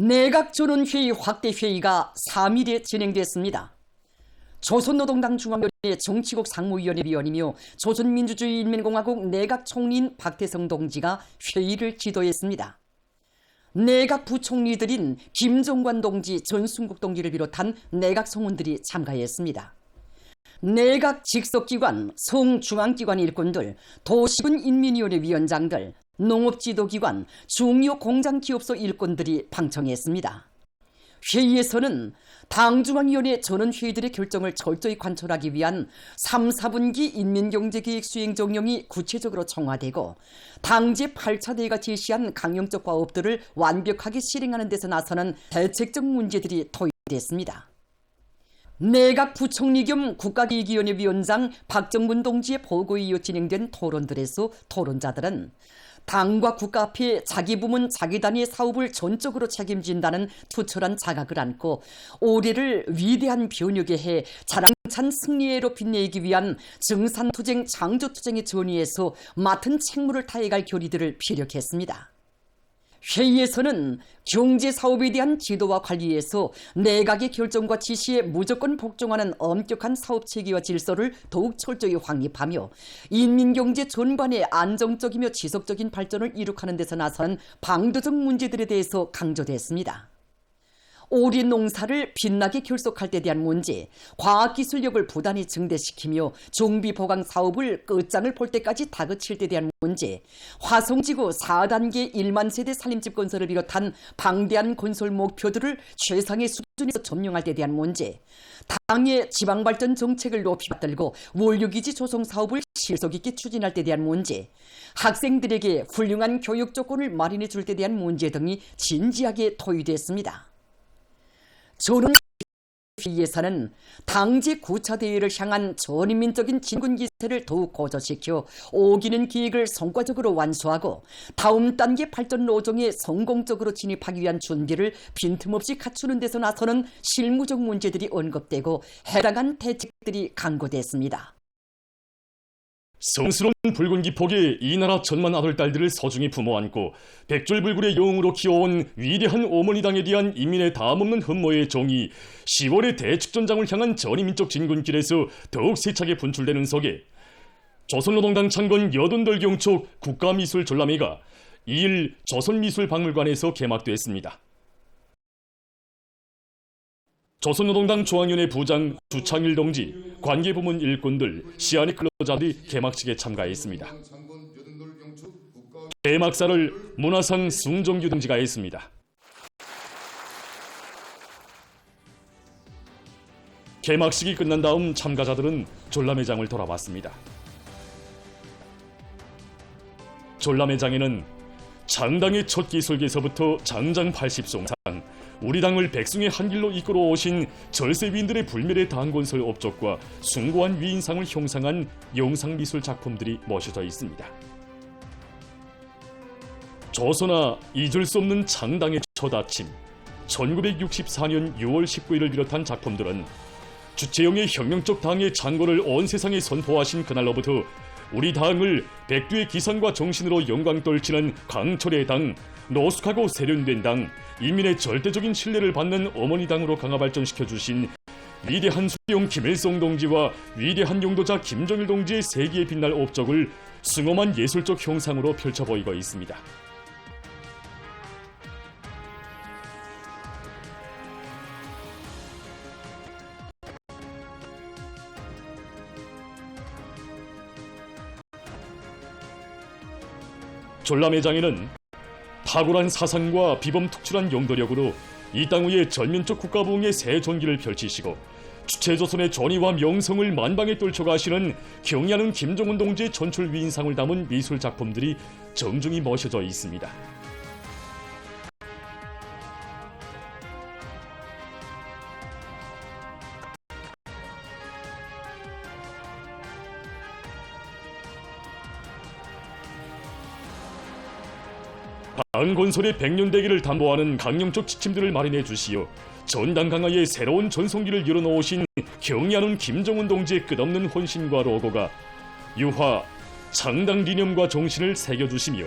내각조론회의 확대회의가 3일에 진행됐습니다. 조선노동당 중앙위원회 정치국 상무위원회 위원이며 조선민주주의인민공화국 내각총리인 박태성 동지가 회의를 지도했습니다. 내각 부총리들인 김종관 동지, 전순국 동지를 비롯한 내각 성원들이 참가했습니다. 내각 직속기관, 성중앙기관 일꾼들, 도시군 인민위원회 위원장들, 농업지도기관, 중요 공장기업소 일꾼들이 방청했습니다. 회의에서는 당중앙위원회 전원회의들의 결정을 철저히 관철하기 위한 3, 4분기 인민경제계획 수행 정령이 구체적으로 청화되고 당제 8차 대회가 제시한 강령적 과업들을 완벽하게 실행하는 데서 나서는 대책적 문제들이 토의됐습니다. 내각 부총리 겸 국가기획위원회 위원장 박정문 동지의 보고에 이어 진행된 토론들에서 토론자들은 당과 국가 앞에 자기 부문 자기 단위의 사업을 전적으로 책임진다는 투철한 자각을 안고 올해를 위대한 변혁의 해 자랑찬 승리해로 빛내기 위한 증산투쟁 창조투쟁의 전위에서 맡은 책무를 다해갈 결의들을 피력했습니다. 회의에서는 경제 사업에 대한 지도와 관리에서 내각의 결정과 지시에 무조건 복종하는 엄격한 사업 체계와 질서를 더욱 철저히 확립하며 인민경제 전반의 안정적이며 지속적인 발전을 이룩하는 데서 나서는 방도적 문제들에 대해서 강조됐습니다. 오리 농사를 빛나게 결속할 때 대한 문제, 과학기술력을 부단히 증대시키며 종비 보강 사업을 끝장을 볼 때까지 다그칠 때 대한 문제, 화성지구 4단계 1만 세대 살림집 건설을 비롯한 방대한 건설 목표들을 최상의 수준에서 점령할 때 대한 문제, 당의 지방발전 정책을 높이 받들고 원료기지 조성 사업을 실속 있게 추진할 때 대한 문제, 학생들에게 훌륭한 교육 조건을 마련해 줄 때 대한 문제 등이 진지하게 토의됐습니다. 조론 회의에서는 당제 9차 대회를 향한 전인민적인 진군 기세를 더욱 고조시켜 오기는 계획을 성과적으로 완수하고 다음 단계 발전 노정에 성공적으로 진입하기 위한 준비를 빈틈없이 갖추는 데서 나서는 실무적 문제들이 언급되고 해당한 대책들이 강구됐습니다. 성스러운 붉은 기폭이 이 나라 천만 아들 딸들을 서중히 품어 안고 백졸불굴의 영웅으로 키워온 위대한 어머니당에 대한 인민의 다음없는 흠모의 정이 10월의 대축전장을 향한 전이민족 진군길에서 더욱 세차게 분출되는 속에 조선노동당 창건 여돈돌 경촉 국가미술 전람회가 2일 조선미술박물관에서 개막됐습니다. 조선노동당 중앙위원회 부장 주창일 동지, 관계부문 일꾼들, 시안의 근로자들이 개막식에 참가했습니다. 개막사를 문화상 숭정규 동지가 했습니다. 개막식이 끝난 다음 참가자들은 졸라매장을 돌아봤습니다. 졸라매장에는 장당의 첫 기술기에서부터 장장 80송상, 우리 당을 백승의 한 길로 이끌어 오신 절세위인들의 불멸의 당건설 업적과 숭고한 위인상을 형상한 영상미술 작품들이 모셔져 있습니다. 조선아 잊을 수 없는 장당의 첫 아침 1964년 6월 19일을 비롯한 작품들은 주체형의 혁명적 당의 장고를 온 세상에 선포하신 그날로부터 우리 당을 백두의 기상과 정신으로 영광 떨치는 강철의 당, 노숙하고 세련된 당, 인민의 절대적인 신뢰를 받는 어머니 당으로 강화 발전시켜 주신 위대한 수용 김일성 동지와 위대한 용도자 김정일 동지의 세기에 빛날 업적을 숭엄한 예술적 형상으로 펼쳐 보이고 있습니다. 졸라매 장에는 탁월한 사상과 비범특출한 용도력으로 이 땅 위에 전면적 국가부흥의 새 전기를 펼치시고 주체조선의 전의와 명성을 만방에 떨쳐가시는 경야는 김정은 동지의 전출 위인상을 담은 미술 작품들이 정중히 모셔져 있습니다. 당 건설의 백년대기를 담보하는 강령적 지침들을 마련해 주시어 전당 강화의 새로운 전성기를 열어놓으신 경의하는 김정은 동지의 끝없는 헌신과 로고가 유화 장당 리념과 정신을 새겨주시며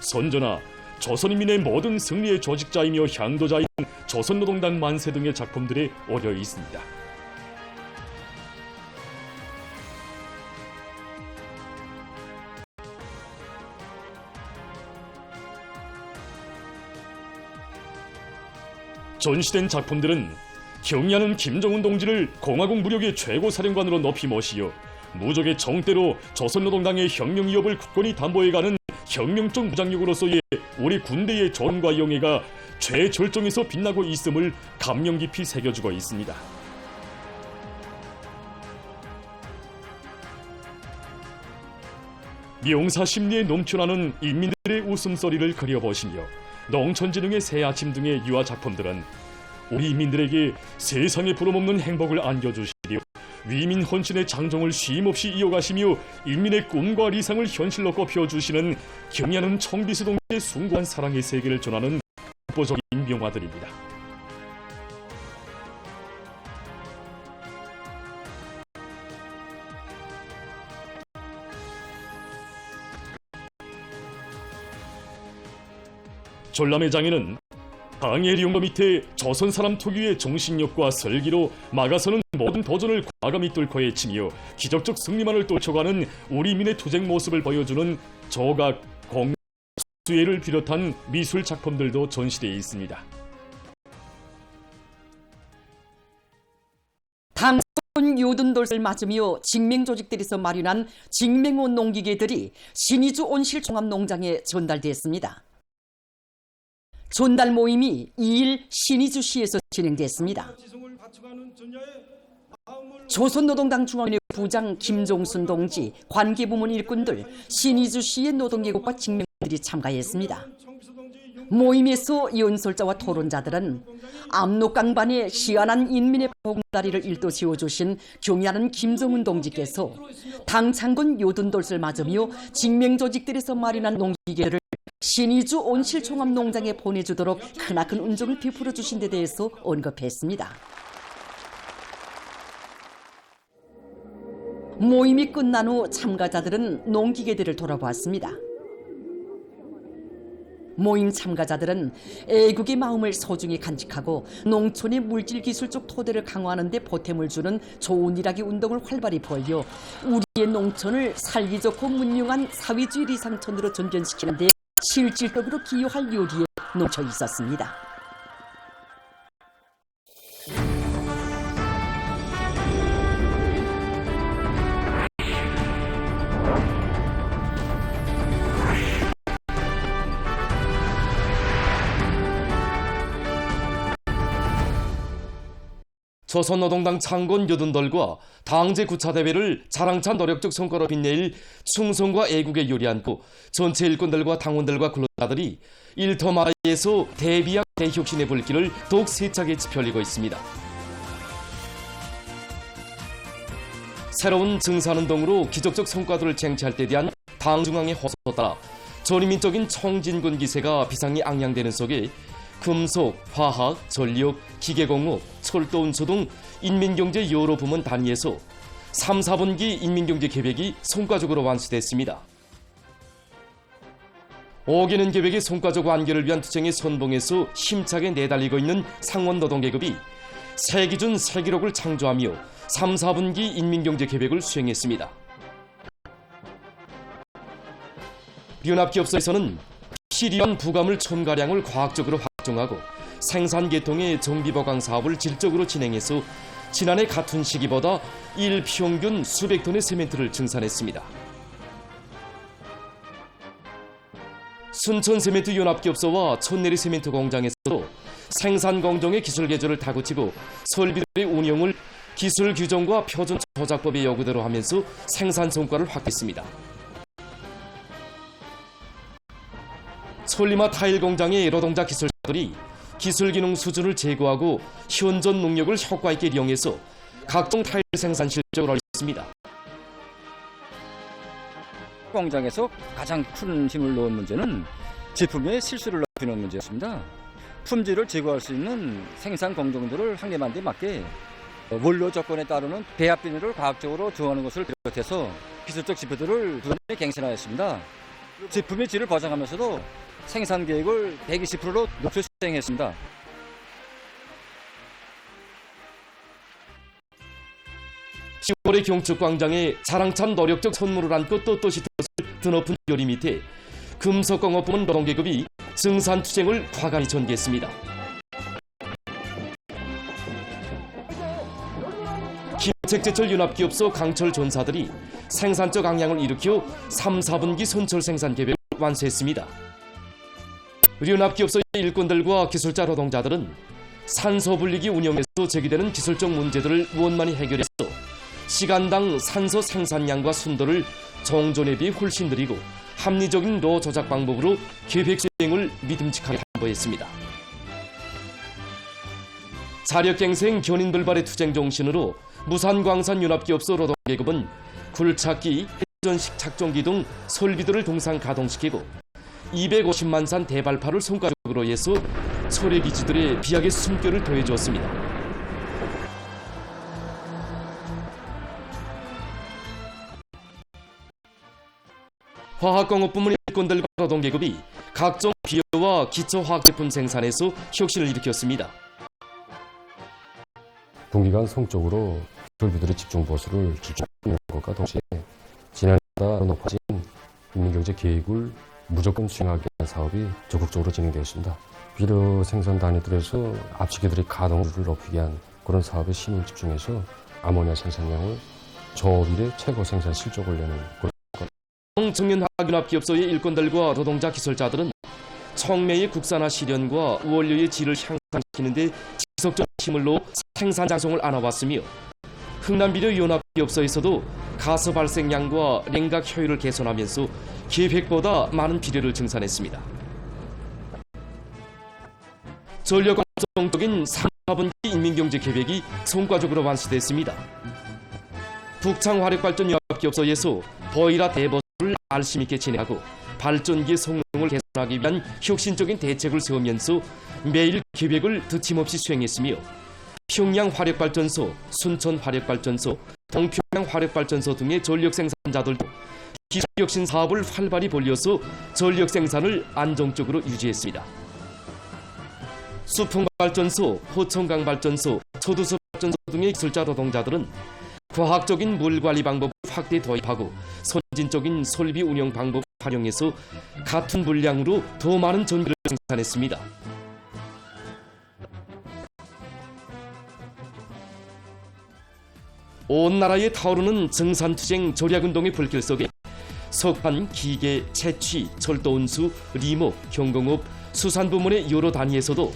선전하 조선인민의 모든 승리의 조직자이며 향도자인 조선노동당 만세 등의 작품들에 어려 있습니다. 전시된 작품들은 경의하는 김정은 동지를 공화국 무력의 최고 사령관으로 높이 모시어 무적의 정대로 조선노동당의 혁명 위협을 굳건히 담보해가는 혁명적 무장력으로서의 우리 군대의 존과 영예가 최절정에서 빛나고 있음을 감명 깊이 새겨주고 있습니다. 명사 심리에 넘쳐나는 인민들의 웃음소리를 그려보시며 농촌지능의 새 아침 등의 유화 작품들은 우리 인민들에게 세상에 부러먹는 행복을 안겨주시려 위민 헌신의 장정을 쉼없이 이어가시며 인민의 꿈과理想을 현실로 꼽혀주시는 경의하는 청비수동의 숭고한 사랑의 세계를 전하는 독보적인 명화들입니다. 전람회 장에는 방해리 용도 밑에 조선 사람 특유의 정신력과 설기로 막아서는 모든 도전을 과감히 뚫고 헤치며 기적적 승리만을 쫓아가는 우리 민의 투쟁 모습을 보여주는 조각, 공, 수예를 비롯한 미술 작품들도 전시되어 있습니다. 당선 요든돌을 맞으며 직맹 조직들에서 마련한 직맹원 농기계들이 신의주 온실 종합농장에 전달됐습니다. 전달 모임이 2일 신의주시에서 진행됐습니다. 조선노동당 중앙회 부장 김종순 동지, 관계부문 일꾼들, 신의주시의 노동계급과 직맹들이 참가했습니다. 모임에서 연설자와 토론자들은 압록강반에 희한한 인민의 봉다리를 일도 세워주신 경의하는 김정은 동지께서 당창군 요든돌을 맞으며 직맹조직들에서 마련한 농기계를 신의주 온실종합농장에 보내주도록 크나큰 은총을 베풀어 주신 데 대해서 언급했습니다. 모임이 끝난 후 참가자들은 농기계들을 돌아보았습니다. 모임 참가자들은 애국의 마음을 소중히 간직하고 농촌의 물질 기술적 토대를 강화하는 데 보탬을 주는 좋은 일하기 운동을 활발히 벌여 우리의 농촌을 살기 좋고 문명한 사회주의 리상촌으로 전전시키는 데 실질적으로 기여할 요리에 놓쳐 있었습니다. 조선노동당 창건 여든덜과 당제 구차대회를 자랑찬 노력적 성과로 빛낼 충성과 애국에 요리한고 전체 일꾼들과 당원들과 근로자들이 일터마에서 대비양 대혁신의 불길을 더욱 세차게 지펴리고 있습니다. 새로운 증산운동으로 기적적 성과들을 쟁취할 때 대한 당 중앙의 호소에 따라 전인민적인 청진군 기세가 비상이 앙양되는 속에 금속, 화학, 전력, 기계공업, 철도 운수 등 인민경제 여러 부문 단위에서 3, 4분기 인민경제 계획이 성과적으로 완수됐습니다. 5개는 계획의 성과적 완결을 위한 투쟁의 선봉에서 힘차게 내달리고 있는 상원 노동계급이 새 기준 새 기록을 창조하며 3, 4분기 인민경제 계획을 수행했습니다. 연합기업소에서는 필요한 부가물 첨가량을 과학적으로 확정하고 생산 계통의 정비 보강 사업을 질적으로 진행해서 지난해 같은 시기보다 일 평균 수백 톤의 세멘트를 증산했습니다. 순천 세멘트 연합기업소와 천내리 세멘트 공장에서도 생산 공정의 기술 개조를 다그치고 설비들의 운영을 기술 규정과 표준 조작법의 요구대로 하면서 생산 성과를 확보했습니다. 솔리마 타일 공장의 노동자 기술자들이 기술 기능 수준을 제고하고 현존 능력을 효과 있게 이용해서 각종 타일 생산 실적을 올렸습니다. 공장에서 가장 큰 힘을 놓은 문제는 제품의 실수를 높이는 문제였습니다. 품질을 제고할 수 있는 생산 공정들을 확립한 데 맞게 원료 조건에 따르는 배합 비율을 과학적으로 정하는 것을 비롯해서 기술적 지표들을 부단히 갱신하였습니다. 제품의 질을 보장하면서도 생산 계획을 120%로 높여 수행했습니다. 시 10월의 경축광장에 자랑찬 노력적 선물을 안고 떳떳이 드높은 요리 밑에 금속공업부문 노동계급이 승산투쟁을 과감히 전개했습니다. 김책제철 윤합기업소 강철 전사들이 생산적 악량을 일으켜 3, 4분기 손철 생산 계획을 완수했습니다. 윤합기업소의 일꾼들과 기술자 노동자들은 산소 분리기 운영에서 제기되는 기술적 문제들을 원만히 해결해서 시간당 산소 생산량과 순도를 정존에 비해 훨씬 느리고 합리적인 로 조작 방법으로 계획 수행을 믿음직하게 담보했습니다. 자력갱생 견인불발의 투쟁 정신으로 무산광산윤합기업소 노동계급은 굴착기, 회전식 착종기 등 설비들을 동상 가동시키고 250만 산 대발파를 손가락으로 해서 소래 기지들의 비약의 숨결을 더해주었습니다. 화학공업부문 일꾼들과 노동계급이 각종 비료와 기초화학 제품 생산에서 혁신을 일으켰습니다. 분기간 성적으로 기술비들의 집중 보수를 집중하는 것과 동시에 지난해보다 높아진 인민경제 계획을 무조건 수행하기 위한 사업이 적극적으로 진행되었습니다. 비료 생산 단위들에서 압축기들의 가동률을 높이기 위한 그런 사업에 힘을 집중해서 아모니아 생산량을 저일의 최고 생산 실적을 내는 그런 청년화학연합기업소의 일꾼들과 노동자 기술자들은 청매의 국산화 실현과 원료의 질을 향상시키는 데 지속적 힘을 놓 생산 장성을 안아왔으며 흥남비료 연합기업소에서도 가스 발생량과 냉각 효율을 개선하면서 계획보다 많은 비료를 증산했습니다. 전력공정적인 3, 4분기 인민경제 계획이 성과적으로 완수됐습니다. 북창화력발전연합기업소에서 버이라 대버를 알심 있게 진행하고 발전기의 성능을 개선하기 위한 혁신적인 대책을 세우면서 매일 계획을 드침없이 수행했으며 평양 화력발전소, 순천 화력발전소, 동평양 화력발전소 등의 전력 생산자들도 기술 혁신 사업을 활발히 벌려서 전력 생산을 안정적으로 유지했습니다. 수풍발전소, 호청강발전소, 초두수발전소 등의 기술자 노동자들은 과학적인 물 관리 방법을 확대 도입하고 선진적인 설비 운영 방법을 활용해서 같은 물량으로 더 많은 전기를 생산했습니다. 온 나라에 타오르는 증산투쟁 절약운동의 불길 속에 석판, 기계, 채취, 철도 운수, 리모, 경공업, 수산 부문의 여러 단위에서도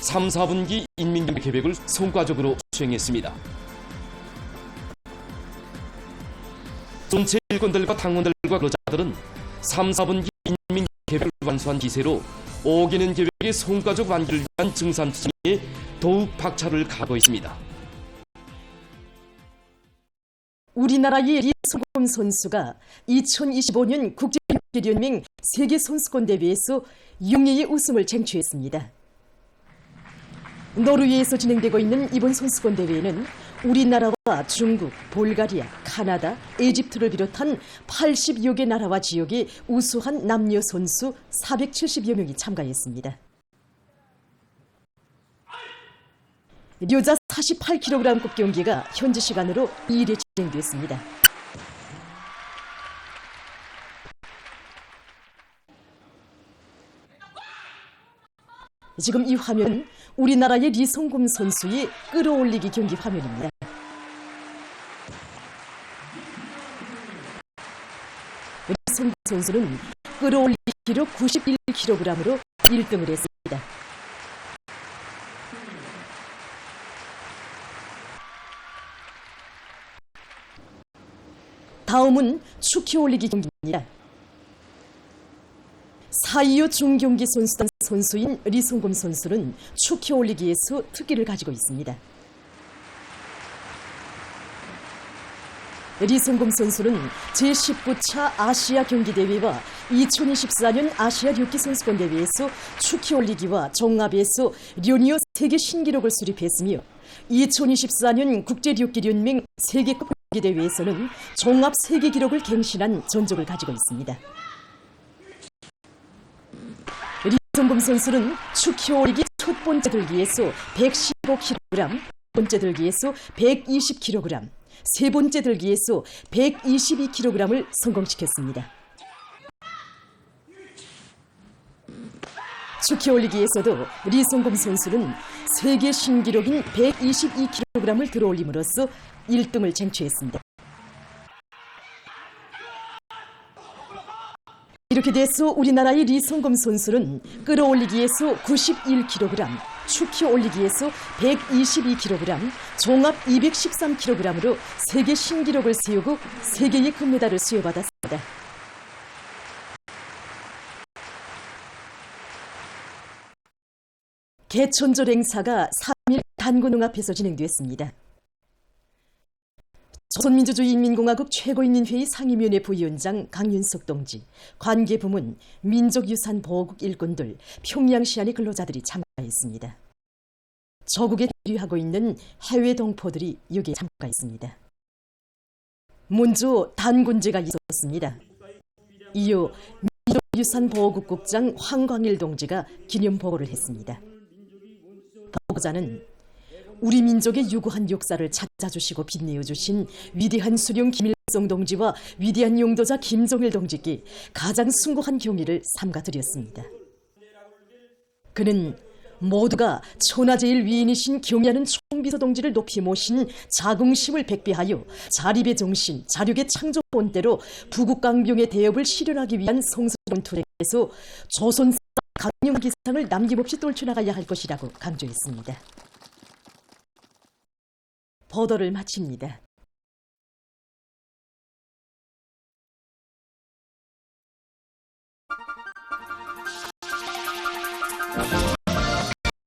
3, 4분기 인민경제 계획을 성과적으로 수행했습니다. 전체 일꾼들과 당원들과 근로자들은 3, 4분기 인민경제 계획을 완수한 기세로 5개년 계획의 성과적 완기를 위한 증산투쟁에 더욱 박차를 가고 있습니다. 우리나라의 이소금 선수가 2025년 국제연맹 세계 선수권 대회에서 6위의 우승을 쟁취했습니다. 노르웨이에서 진행되고 있는 이번 선수권 대회에는 우리나라와 중국, 볼가리아, 카나다, 이집트를 비롯한 80여 개 나라와 지역의 우수한 남녀 선수 470여 명이 참가했습니다. 여자 48kg급 경기가 현지 시간으로 2일에 진행됐습니다. 지금 이 화면은 우리나라의 리송금 선수의 끌어올리기 경기 화면입니다. 리송금 선수는 끌어올리기 기록 91kg으로 1등을 했습니다. 다음은 축히 올리기 경기입니다. 4.25 중경기 선수단 선수인 리송금 선수는 축히 올리기에서 특기를 가지고 있습니다. 리송금 선수는 제19차 아시아 경기대회와 2024년 아시아 류키 선수권 대회에서 축히 올리기와 종합에서 료니오 세계 신기록을 수립했으며 2024년 국제류기연맹 세계급 경기대회에서는 종합 세계 기록을 갱신한 전적을 가지고 있습니다. 송금 선수는 축히 올리기 첫 번째 들기에서 115kg, 두 번째 들기에서 120kg, 세 번째 들기에서 122kg을 성공시켰습니다. 축히 올리기에서도 리송금 선수는 세계 신기록인 122kg을 들어올림으로써 1등을 쟁취했습니다. 이렇게 돼서 우리나라의 리성검 선수는 끌어올리기에서 91kg, 축히 올리기에서 122kg, 종합 213kg으로 세계 신기록을 세우고 세계의 금메달을 수여받았습니다. 개천절 행사가 3일 단군릉 앞에서 진행됐습니다. 조선민주주의인민공화국 최고인민회의 상임위원회 부위원장 강윤석 동지, 관계부문, 민족유산보호국 일꾼들, 평양시안의 근로자들이 참가했습니다. 저국에 대류하고 있는 해외 동포들이 여기에 참가했습니다. 먼저 단군제가 있었습니다. 이후 민족유산보호국 국장 황광일 동지가 기념보고를 했습니다. 보고자는 우리 민족의 유구한 역사를 찾아주시고 빛내어주신 위대한 수령 김일성 동지와 위대한 용도자 김정일 동지께 가장 숭고한 경의를 삼가드렸습니다. 그는 모두가 천하제일 위인이신 경의하는 총비서 동지를 높이 모신 자긍심을 백배하여 자립의 정신, 자력의 창조 본대로 부국강병의 대업을 실현하기 위한 성스러운 투쟁에서 조선 강령 기상을 남김없이 떨쳐나가야 할 것이라고 강조했습니다. 보도를 마칩니다.